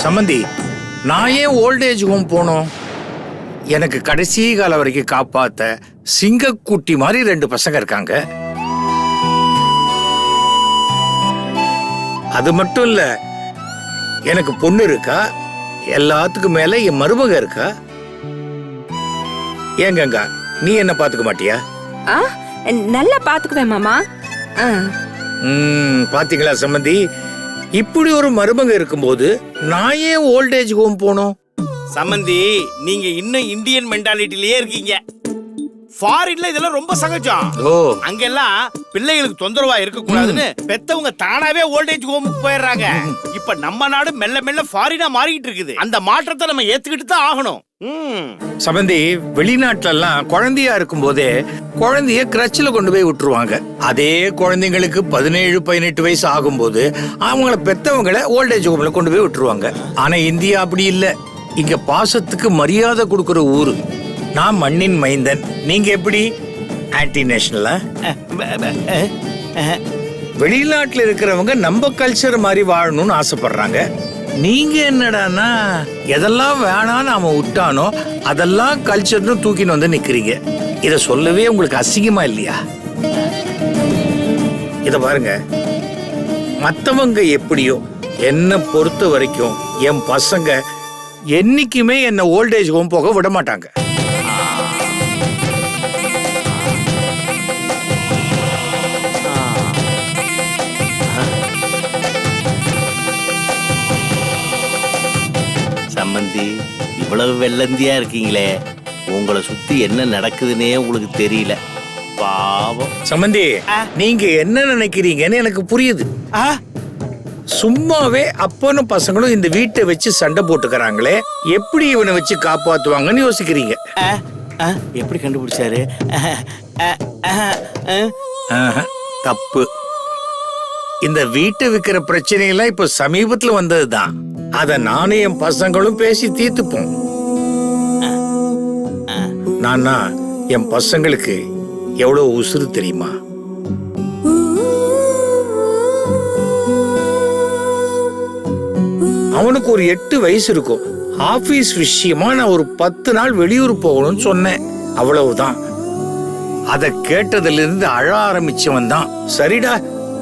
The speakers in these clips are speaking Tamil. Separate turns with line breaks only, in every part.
சம்மந்தி நான் ஏன் ஓல்டேஜ் ஹோம் போனோம்? எனக்கு கடைசி காலம் வரைக்கும் காப்பாத்த சிங்கக்குட்டி மாதிரி ரெண்டு பசங்க இருக்காங்க. அது மட்டும் இல்ல எனக்கு பொண்ணு இருக்கா? எல்லாத்துக்கும் மேல என் மருமக இருக்கா? ஏன் கங்கா நீ என்ன பாத்துக்க மாட்டியா?
ஆ நல்லா பாத்துக்குவேன் மாமா.
பாத்தீங்களா சம்மந்தி இப்படி ஒரு மருமக இருக்கும்போது நான் ஏன் ஓல்டேஜ் ஹோம் போனோம்?
சம்மந்தி நீங்க இன்னும் இந்தியன் மென்டாலிட்டிலேயே இருக்கீங்க. ஃபாரின்ல இதெல்லாம் ரொம்ப சகஜம். அங்கெல்லாம் பிள்ளைகளுக்கு தொந்தரவா இருக்க கூடாதுன்னு பெத்தவங்க தானாவே ஓல்டேஜ் ஹோமுக்கு போயிடுறாங்க. இப்ப நம்ம நாடு மெல்ல மெல்ல ஃபாரினா மாறிட்டு இருக்குது. அந்த மாற்றத்தை நம்ம ஏத்துக்கிட்டு தான் ஆகணும். ம்.
சம்பந்தி வெளிநாட்டுல எல்லாம் குழந்தையா இருக்கும் போதே குழந்தைய கிரச்சில கொண்டு போய் விட்டுருவாங்க. அதே குழந்தைங்களுக்கு பதினேழு பதினெட்டு வயசு ஆகும்போது அவங்கள பெத்தவங்கள ஓல்டேஜ் ஹோம்ல கொண்டு போய் விட்டுருவாங்க. ஆனா இந்தியா அப்படி இல்ல. இங்க பாசத்துக்கு மரியாதை கொடுக்கிற ஊரு. நான் மண்ணின் மைந்தன். நீங்க எப்படி? ஆன்டி நேஷனலா வெளிநாட்டுல இருக்கிறவங்க நம்ம கல்ச்சர் மாதிரி வாழணும்னு ஆசைப்படுறாங்க. நீங்க என்னடான்னா எதெல்லாம் வேணாம்னு அவன் விட்டானோ அதெல்லாம் கல்ச்சர்னு தூக்கின்னு வந்து நிக்கிறீங்க. இத சொல்லவே உங்களுக்கு அசிங்கமா இல்லையா? இத பாருங்க. மத்தவங்க எப்படியோ என்னை பொறுத்த வரைக்கும் என் பசங்க என்னைக்குமே என்னை ஓல்டேஜ் ஹோம் போக விட மாட்டாங்க.
சம்மந்தி இவ்வளவு வெள்ளந்தியா இருக்கீங்களே. உங்களை சுத்தி என்ன நடக்குதுன்னே உங்களுக்கு தெரியல. பாவம்.
சம்பந்தி. நீங்க என்ன நினைக்கிறீங்கன்னு எனக்கு புரியுது. சும்மாவே அப்பனும் பசங்களும் இந்த வீட்டை வச்சு சண்டை போட்டுக்கறாங்களே. எப்படி இவனை வச்சு காப்பாத்துவாங்கன்னு யோசிக்கிறீங்க.
எப்படி கண்டுபிடிச்சாரு?
தப்பு. இந்த வீட்டை விக்கிற பிரச்சனையெல்லாம் இப்ப சமீபத்துல வந்ததுதான். அத நானும் என் பசங்களும் பேசி தீர்த்துப்போம். நானா என் பசங்களுக்கு எவ்வளவு உசுறு தெரியுமா? அவனுக்கு ஒரு எட்டு வயசு இருக்கும். ஆபீஸ் விஷயமா நான் ஒரு பத்து நாள் வெளியூர் போகணும்னு சொன்னேன். அவ்வளவுதான். அத கேட்டதுல இருந்து அழ ஆரம்பிச்சவன் தான். சரிடா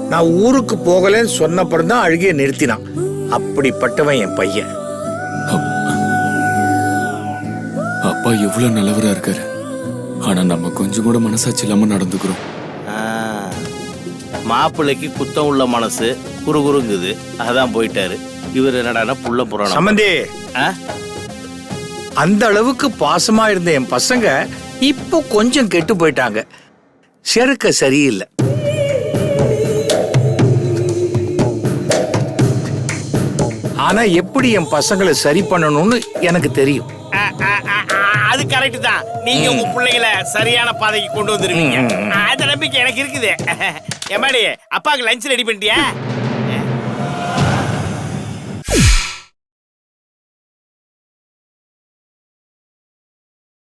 நான் ஊருக்கு போகலன்னு சொன்னப்புறம் தான் அழுகிய நிறுத்தினான். அப்படிப்பட்டவன் என் பையன்.
அப்பா எவ்வளவு நல்லவரா இருக்காரு. ஆனா நம்ம கொஞ்சம் கூட மனசாட்சி இல்லாம நடந்துக்கிறோம்.
மாப்பிள்ளைக்கு குத்தம் உள்ள மனசு குறுகுறுங்குது. அதான் போயிட்டாரு. இவர் என்னடான்னா புள்ள புராணம்.
சம்பந்தி? அந்த அளவுக்கு பாசமா இருந்த என் பசங்க இப்போ கொஞ்சம் கெட்டு போயிட்டாங்க. செருக்க சரியில்லை. ஆனா எப்படி என் பசங்களை சரி பண்ணணும்னு எனக்கு தெரியும்.
அது கரெக்ட் தான். நீங்க உங்க பிள்ளைகளை சரியான பாதைக்கு கொண்டு வந்துருவீங்க. அந்த நம்பிக்கை எனக்கு இருக்குது. எம்மாடி அப்பாவுக்கு லஞ்ச் ரெடி பண்ணிட்டியா?